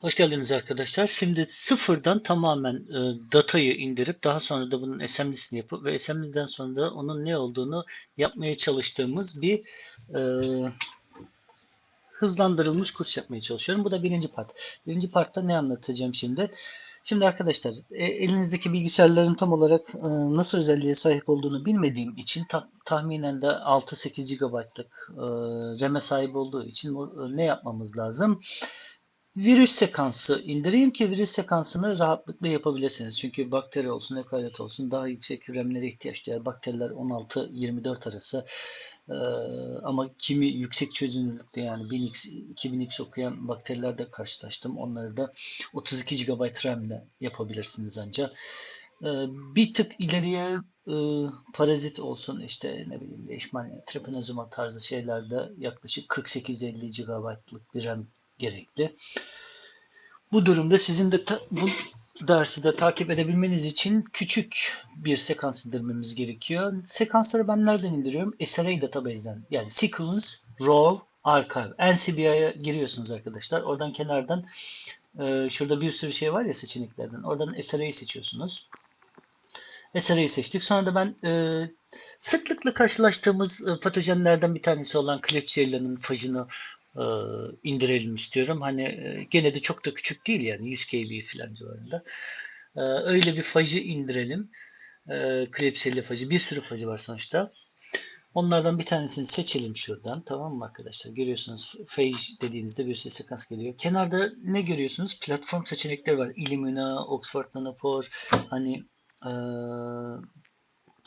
Hoş geldiniz arkadaşlar. Şimdi sıfırdan tamamen e, datayı indirip daha sonra da bunun SMD'sini yapıp ve SMD'den sonra da onun ne olduğunu yapmaya çalıştığımız bir e, hızlandırılmış kurs yapmaya çalışıyorum. Bu da birinci part. Birinci partta ne anlatacağım şimdi? Şimdi arkadaşlar e, elinizdeki bilgisayarların tam olarak e, nasıl özelliğe sahip olduğunu bilmediğim için ta- tahminen de 6-8 GB'lık e, RAM'e sahip olduğu için ne yapmamız lazım? Virüs sekansı indireyim ki virüs sekansını rahatlıkla yapabilirsiniz. Çünkü bakteri olsun, ekaret olsun daha yüksek RAM'lere ihtiyaç duyar. Bakteriler 16-24 arası ee, ama kimi yüksek çözünürlükte yani 1000x, 2000x okuyan bakterilerle karşılaştım. Onları da 32 GB RAM ile yapabilirsiniz ancak. Ee, bir tık ileriye e, parazit olsun işte ne bileyim leishmania, treponezoma tarzı şeylerde yaklaşık 48-50 GB'lık bir RAM gerekli. Bu durumda sizin de bu dersi de takip edebilmeniz için küçük bir sekans indirmemiz gerekiyor. Sekansları ben nereden indiriyorum? SRA database'den. Yani Sequence, Raw, Archive. NCBI'ye giriyorsunuz arkadaşlar. Oradan kenardan e, şurada bir sürü şey var ya seçeneklerden. Oradan SRA'yı seçiyorsunuz. SRA'yı seçtik. Sonra da ben e, sıklıkla karşılaştığımız e, patojenlerden bir tanesi olan Klebsiella'nın fajını e, indirelim istiyorum. Hani e, gene de çok da küçük değil yani 100 KB falan civarında. E, öyle bir fajı indirelim. E, fajı. Bir sürü fajı var sonuçta. Onlardan bir tanesini seçelim şuradan. Tamam mı arkadaşlar? Görüyorsunuz Phage dediğinizde bir sürü sekans geliyor. Kenarda ne görüyorsunuz? Platform seçenekleri var. Illumina, Oxford Nanopore, hani ee,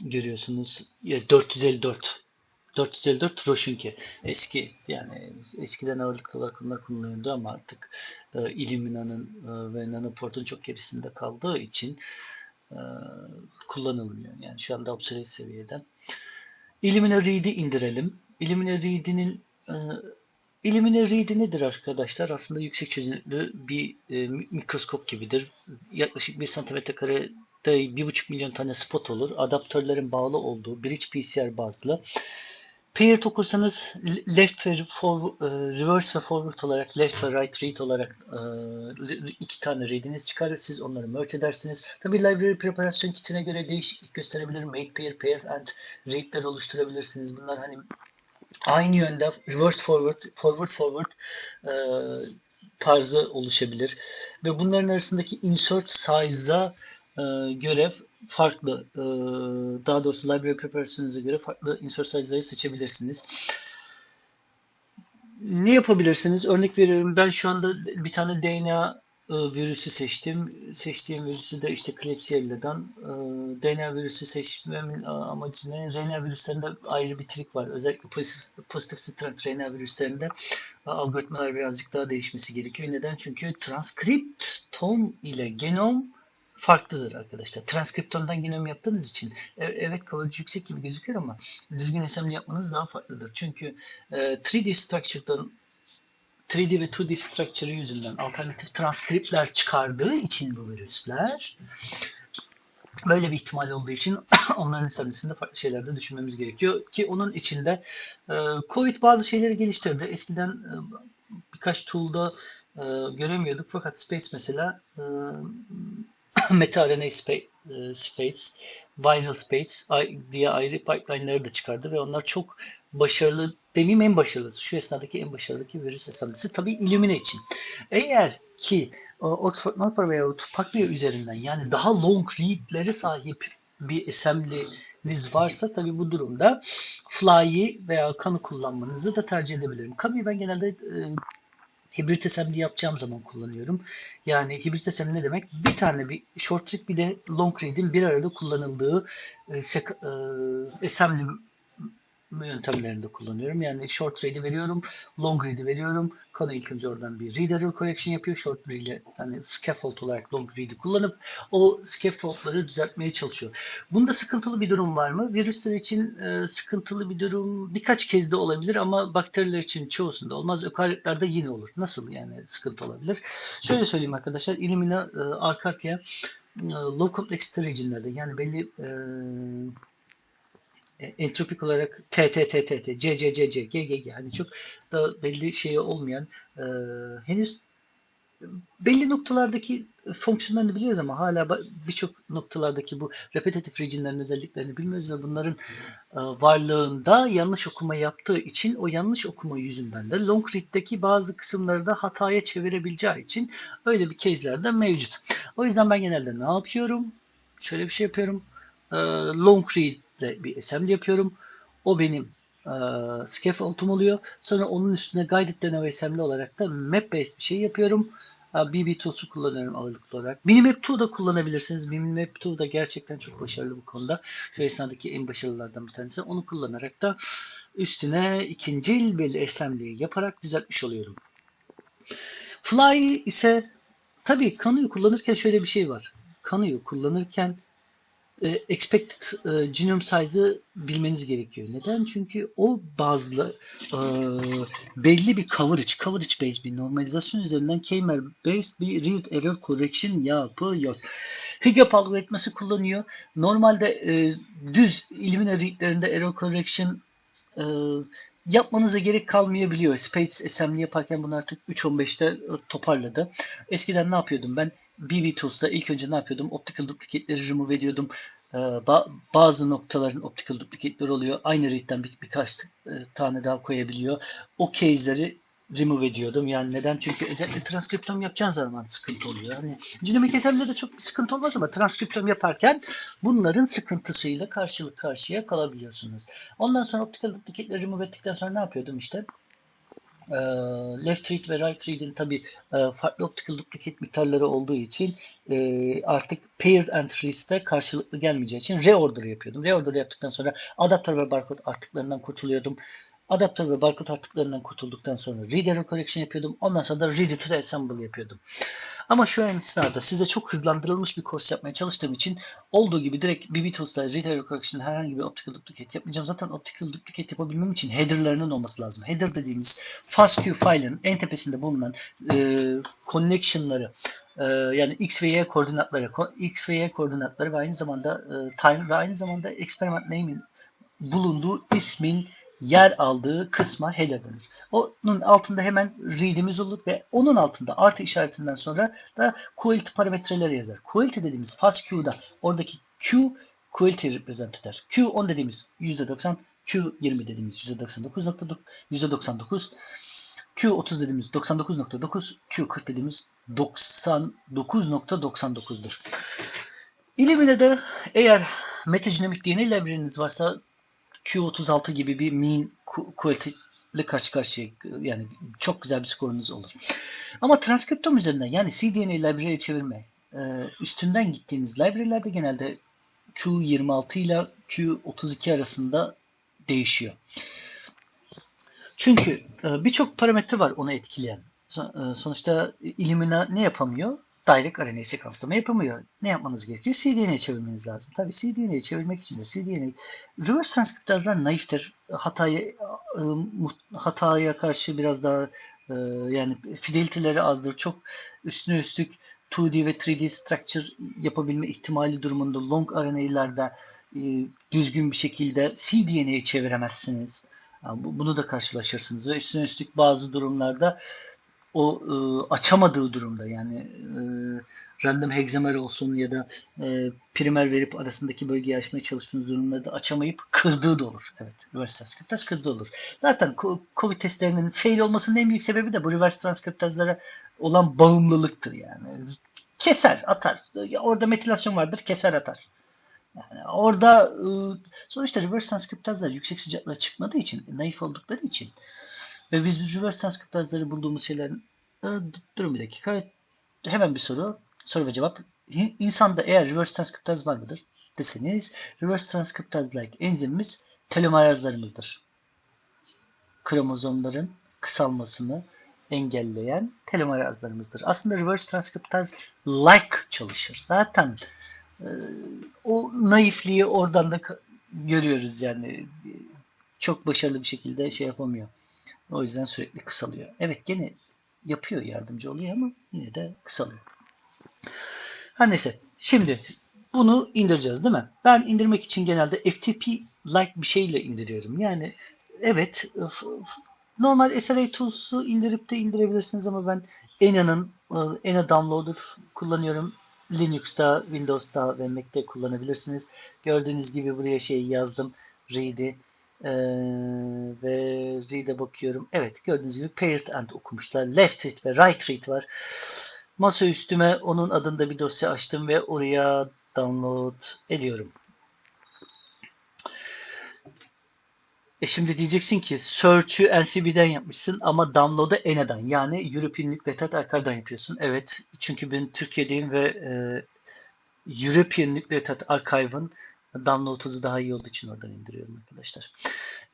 görüyorsunuz 454 454 Roshinki eski yani eskiden ağırlıklı olarak bunlar kullanılıyordu ama artık e, Illumina'nın e, ve Nanoport'un çok gerisinde kaldığı için e, kullanılmıyor. Yani şu anda obsolete seviyeden. Illumina Read'i indirelim. Illumina Read'inin e, Illumina Read nedir arkadaşlar? Aslında yüksek çözünürlü bir e, mikroskop gibidir. Yaklaşık 1 cm kare bir buçuk milyon tane spot olur. Adaptörlerin bağlı olduğu bridge PCR bazlı. Paired okursanız left ve forward, e, reverse ve forward olarak left ve right read olarak e, iki tane read'iniz çıkar. Siz onları merge edersiniz. Tabi library preparasyon kitine göre değişiklik gösterebilir. Make pair, paired and read'ler oluşturabilirsiniz. Bunlar hani aynı yönde reverse forward, forward forward e, tarzı oluşabilir. Ve bunların arasındaki insert size'a e, göre farklı e, daha doğrusu library preparation'ınıza göre farklı insert size'ları seçebilirsiniz. Ne yapabilirsiniz? Örnek veriyorum ben şu anda bir tane DNA e, virüsü seçtim. Seçtiğim virüsü de işte Klebsiella'dan e, DNA virüsü seçmemin amacı ne? RNA virüslerinde ayrı bir trik var. Özellikle pozitif, pozitif strand RNA virüslerinde algoritmalar birazcık daha değişmesi gerekiyor. Neden? Çünkü transkriptom ile genom farklıdır arkadaşlar. Transkriptomdan genom yaptığınız için e, evet kalıcı yüksek gibi gözüküyor ama düzgün assembly yapmanız daha farklıdır. Çünkü 3D structure'dan 3D ve 2D structure yüzünden alternatif transkriptler çıkardığı için bu virüsler böyle bir ihtimal olduğu için onların assembly'sinde farklı şeyler de düşünmemiz gerekiyor ki onun içinde e, Covid bazı şeyleri geliştirdi. Eskiden e, birkaç tool'da göremiyorduk fakat Space mesela meta-RNA space, space, viral space diye ayrı pipeline'ları da çıkardı ve onlar çok başarılı, demeyeyim en başarılısı, şu esnadaki en başarılı ki virüs assembly'si tabii Illumina için. Eğer ki Oxford Malpar veya Tupaclia üzerinden yani daha long read'lere sahip bir assembly'niz varsa tabii bu durumda Fly'yi veya Kan'ı kullanmanızı da tercih edebilirim. Kan'ı ben genelde hibrit assembly yapacağım zaman kullanıyorum. Yani hibrit assembly ne demek? Bir tane bir short trick bir de long read'in bir arada kullanıldığı e, e, assembly yöntemlerinde kullanıyorum. Yani short read'i veriyorum, long read'i veriyorum. Kano ilk önce oradan bir read error correction yapıyor. Short read ile hani scaffold olarak long read'i kullanıp o scaffoldları düzeltmeye çalışıyor. Bunda sıkıntılı bir durum var mı? Virüsler için e, sıkıntılı bir durum birkaç kez de olabilir ama bakteriler için çoğusunda olmaz. Ökaryotlerde yine olur. Nasıl yani sıkıntı olabilir? Şöyle söyleyeyim arkadaşlar. Illumina e, arka arkaya e, low complexity region'lerde yani belli e, entropik olarak T, T, T, T, T, C, C, C, C, G, G, G hani çok da belli şeyi olmayan e, henüz belli noktalardaki fonksiyonlarını biliyoruz ama hala birçok noktalardaki bu repetitif region'lerin özelliklerini bilmiyoruz ve bunların e, varlığında yanlış okuma yaptığı için o yanlış okuma yüzünden de long read'deki bazı kısımları da hataya çevirebileceği için öyle bir case'ler de mevcut. O yüzden ben genelde ne yapıyorum? Şöyle bir şey yapıyorum. E, long read bir assembly yapıyorum. O benim e, scaffold'um oluyor. Sonra onun üstüne guided denoise assembly olarak da map based bir şey yapıyorum. E, BB Tools'u kullanıyorum ağırlıklı olarak. Minimap 2 da kullanabilirsiniz. Minimap 2 da gerçekten çok başarılı bu konuda. Şu esnadaki en başarılılardan bir tanesi. Onu kullanarak da üstüne ikincil bir assembly yaparak düzeltmiş oluyorum. Fly ise tabii Kanu'yu kullanırken şöyle bir şey var. Kanu'yu kullanırken e, expected e, genome size'ı bilmeniz gerekiyor. Neden? Çünkü o bazlı e, belli bir coverage, coverage based bir normalizasyon üzerinden k-mer based bir read error correction yapıyor. Higop algoritması kullanıyor. Normalde e, düz Illumina readlerinde error correction e, yapmanıza gerek kalmayabiliyor. Space assembly yaparken bunu artık 3.15'te toparladı. Eskiden ne yapıyordum ben? BB Tools'ta ilk önce ne yapıyordum? Optical duplicate'leri remove ediyordum. Ee, ba- bazı noktaların optical duplicate'leri oluyor. Aynı read'den bir, birkaç e, tane daha koyabiliyor. O case'leri remove ediyordum. Yani neden? Çünkü özellikle transkriptom yapacağın zaman sıkıntı oluyor. Hani genomik assembly'de de çok sıkıntı olmaz ama transkriptom yaparken bunların sıkıntısıyla karşılık karşıya kalabiliyorsunuz. Ondan sonra optical duplicate'leri remove ettikten sonra ne yapıyordum işte? Ee, left read ve right read'in tabi farklı optical duplicate miktarları olduğu için e, artık paired entries'te karşılıklı gelmeyeceği için reorder yapıyordum. Reorder yaptıktan sonra adaptör ve barcode artıklarından kurtuluyordum. Adaptör ve barcode artıklarından kurtulduktan sonra read error correction yapıyordum. Ondan sonra da read to assemble yapıyordum. Ama şu an esnada size çok hızlandırılmış bir kurs yapmaya çalıştığım için olduğu gibi direkt BB Tools'ta Read Error Correction herhangi bir optical duplicate yapmayacağım. Zaten optical duplicate yapabilmem için header'larının olması lazım. Header dediğimiz FASTQ file'ın en tepesinde bulunan e, connection'ları e, yani X ve Y koordinatları, X ve Y koordinatları ve aynı zamanda e, time ve aynı zamanda experiment name'in bulunduğu ismin yer aldığı kısma header denir. Onun altında hemen read'imiz olur ve onun altında artı işaretinden sonra da quality parametreleri yazar. Quality dediğimiz FASTQ'da oradaki Q quality represent eder. Q10 dediğimiz %90, Q20 dediğimiz %99.9, %99, Q30 dediğimiz 99.9, Q40 dediğimiz 99.99'dur. İlimine'de eğer metagenomic DNA library'niz varsa Q36 gibi bir mean ile karşı karşıya yani çok güzel bir skorunuz olur. Ama transkriptom üzerinden yani cDNA library'e çevirme e, üstünden gittiğiniz library'lerde genelde Q26 ile Q32 arasında değişiyor. Çünkü e, birçok parametre var onu etkileyen. E, sonuçta Illumina ne yapamıyor? Direct RNA sekanslama yapamıyor. Ne yapmanız gerekiyor? cDNA çevirmeniz lazım. Tabii cDNA çevirmek için de cDNA reverse transkriptazlar naiftir. Hataya, ıı, hataya karşı biraz daha ıı, yani fideliteleri azdır. Çok üstüne üstlük 2D ve 3D structure yapabilme ihtimali durumunda long RNA'larda ıı, düzgün bir şekilde cDNA'yı çeviremezsiniz. Bunu da karşılaşırsınız ve üstüne üstlük bazı durumlarda o e, açamadığı durumda yani e, random hexamer olsun ya da e, primer verip arasındaki bölgeyi açmaya çalıştığınız durumlarda açamayıp kırdığı da olur. Evet, reverse transkriptaz kırdığı olur. Zaten COVID testlerinin fail olmasının en büyük sebebi de bu reverse transkriptazlara olan bağımlılıktır yani. Keser, atar. Orada metilasyon vardır, keser atar. Yani orada e, sonuçta reverse transkriptazlar yüksek sıcaklığa çıkmadığı için, naif oldukları için ve biz reverse transkriptazları bulduğumuz şeylerin e, durun bir dakika. Hemen bir soru. Soru ve cevap. İnsanda eğer reverse transkriptaz var mıdır deseniz reverse transkriptaz like enzimimiz telomerazlarımızdır. Kromozomların kısalmasını engelleyen telomerazlarımızdır. Aslında reverse transkriptaz like çalışır. Zaten e, o naifliği oradan da görüyoruz yani. Çok başarılı bir şekilde şey yapamıyor. O yüzden sürekli kısalıyor. Evet gene yapıyor yardımcı oluyor ama yine de kısalıyor. Her neyse. Şimdi bunu indireceğiz değil mi? Ben indirmek için genelde FTP-like bir şeyle indiriyorum. Yani evet normal SLA Tools'u indirip de indirebilirsiniz ama ben Ena'nın e, Ena Downloader kullanıyorum. Linux'ta, Windows'ta ve Mac'te kullanabilirsiniz. Gördüğünüz gibi buraya şey yazdım. Read'i ee, ve read'e bakıyorum. Evet gördüğünüz gibi paired and okumuşlar. Left read ve right read var. Masa üstüme onun adında bir dosya açtım ve oraya download ediyorum. E şimdi diyeceksin ki search'ü NCB'den yapmışsın ama download'ı ENA'dan yani European Nucleotide Archive'dan yapıyorsun. Evet çünkü ben Türkiye'deyim ve e, European Nucleotide Archive'ın download hızı daha iyi olduğu için oradan indiriyorum arkadaşlar.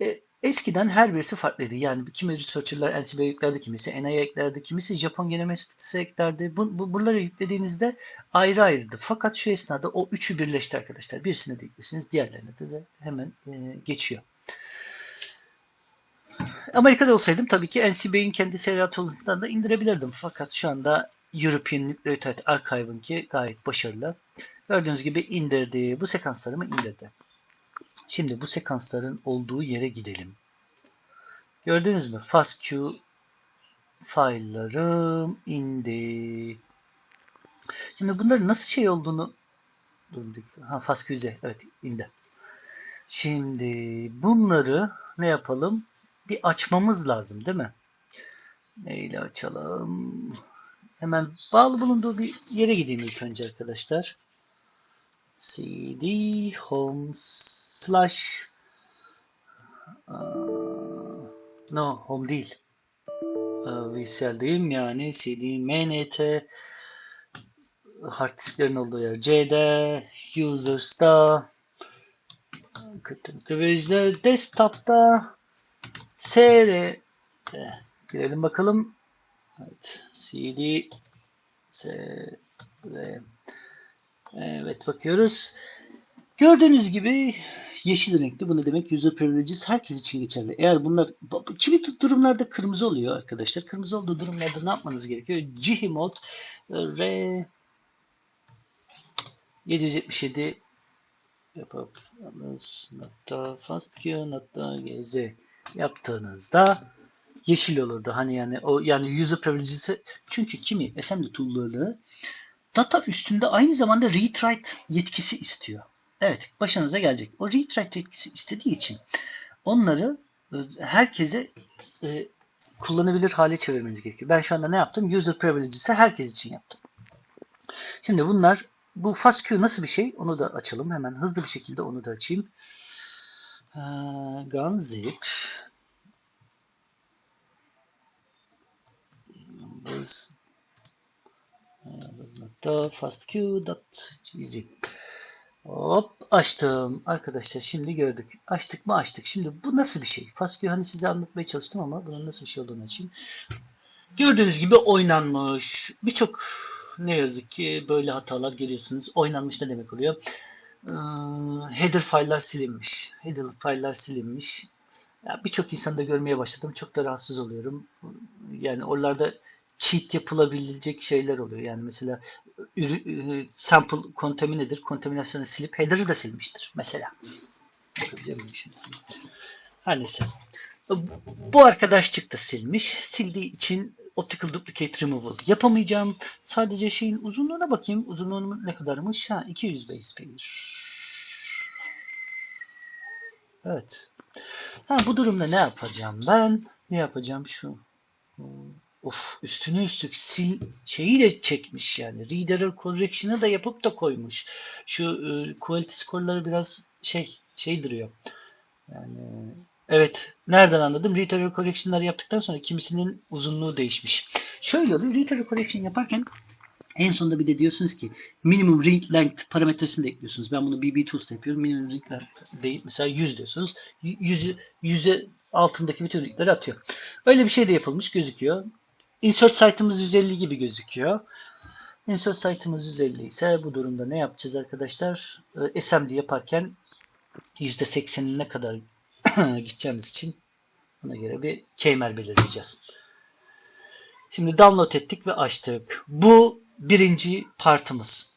E, eskiden her birisi farklıydı. Yani kimi researcher'lar NCB'ye yüklerdi, kimisi NI'ye eklerdi, kimisi Japon Genome Sitesi eklerdi. Bu, bu, buraları yüklediğinizde ayrı ayrıydı. Fakat şu esnada o üçü birleşti arkadaşlar. Birisine de yüklesiniz, diğerlerine de hemen e, geçiyor. Amerika'da olsaydım tabii ki NCB'in kendi serial tool'undan da indirebilirdim. Fakat şu anda European Nucleotide Archive'ınki gayet başarılı. Gördüğünüz gibi indirdi. Bu sekanslarımı indirdi. Şimdi bu sekansların olduğu yere gidelim. Gördünüz mü? FASTQ file'larım indi. Şimdi bunların nasıl şey olduğunu. Ha FASTQ'ze evet indi. Şimdi bunları ne yapalım? Bir açmamız lazım değil mi? Neyle açalım? Hemen bağlı bulunduğu bir yere gideyim ilk önce arkadaşlar cd home slash no home değil. Uh, mi yani cd mnt hard disklerin olduğu yer. C'de users'da Kıvıcda desktop'ta sr girelim bakalım. Evet cd sr Evet bakıyoruz. Gördüğünüz gibi yeşil renkli. Bu ne demek? User privileges herkes için geçerli. Eğer bunlar kimi durumlarda kırmızı oluyor arkadaşlar. Kırmızı olduğu durumlarda ne yapmanız gerekiyor? Gmod R 777 yapıp nokta fastq nokta gz yaptığınızda yeşil olurdu. Hani yani o yani user privileges'i çünkü kimi assembly tool'ları data üstünde aynı zamanda read write yetkisi istiyor. Evet başınıza gelecek. O read write yetkisi istediği için onları e, herkese e, kullanabilir hale çevirmeniz gerekiyor. Ben şu anda ne yaptım? User privileges'i herkes için yaptım. Şimdi bunlar bu FastQ nasıl bir şey? Onu da açalım. Hemen hızlı bir şekilde onu da açayım. Ee, Gunzip was fastq.gz Hop açtım. Arkadaşlar şimdi gördük. Açtık mı açtık. Şimdi bu nasıl bir şey? Fastq hani size anlatmaya çalıştım ama bunun nasıl bir şey olduğunu açayım. Gördüğünüz gibi oynanmış. Birçok ne yazık ki böyle hatalar görüyorsunuz. Oynanmış ne demek oluyor? Ee, header file'lar silinmiş. Header file'lar silinmiş. Birçok insanda görmeye başladım. Çok da rahatsız oluyorum. Yani oralarda cheat yapılabilecek şeyler oluyor. Yani mesela ürü, sample kontaminedir. Kontaminasyonu silip header'ı da silmiştir mesela. Her neyse. Bu arkadaş çıktı silmiş. Sildiği için optical duplicate removal yapamayacağım. Sadece şeyin uzunluğuna bakayım. Uzunluğu ne kadarmış? Ha 200 base pair. Evet. Ha, bu durumda ne yapacağım ben? Ne yapacağım şu? Of üstüne üstlük sil şeyi de çekmiş yani. Reader correction'ı da yapıp da koymuş. Şu e, quality score'ları biraz şey şey duruyor. Yani evet nereden anladım? Reader correction'ları yaptıktan sonra kimisinin uzunluğu değişmiş. Şöyle oluyor. Reader correction yaparken en sonunda bir de diyorsunuz ki minimum ring length parametresini de ekliyorsunuz. Ben bunu BB Tools'ta yapıyorum. Minimum ring length değil. Mesela 100 diyorsunuz. 100'ü 100'e altındaki bütün ringleri atıyor. Öyle bir şey de yapılmış gözüküyor. Insert site'ımız 150 gibi gözüküyor. Insert site'ımız 150 ise bu durumda ne yapacağız arkadaşlar? Ee, SMD yaparken %80'ine kadar gideceğimiz için buna göre bir keymer belirleyeceğiz. Şimdi download ettik ve açtık. Bu birinci partımız.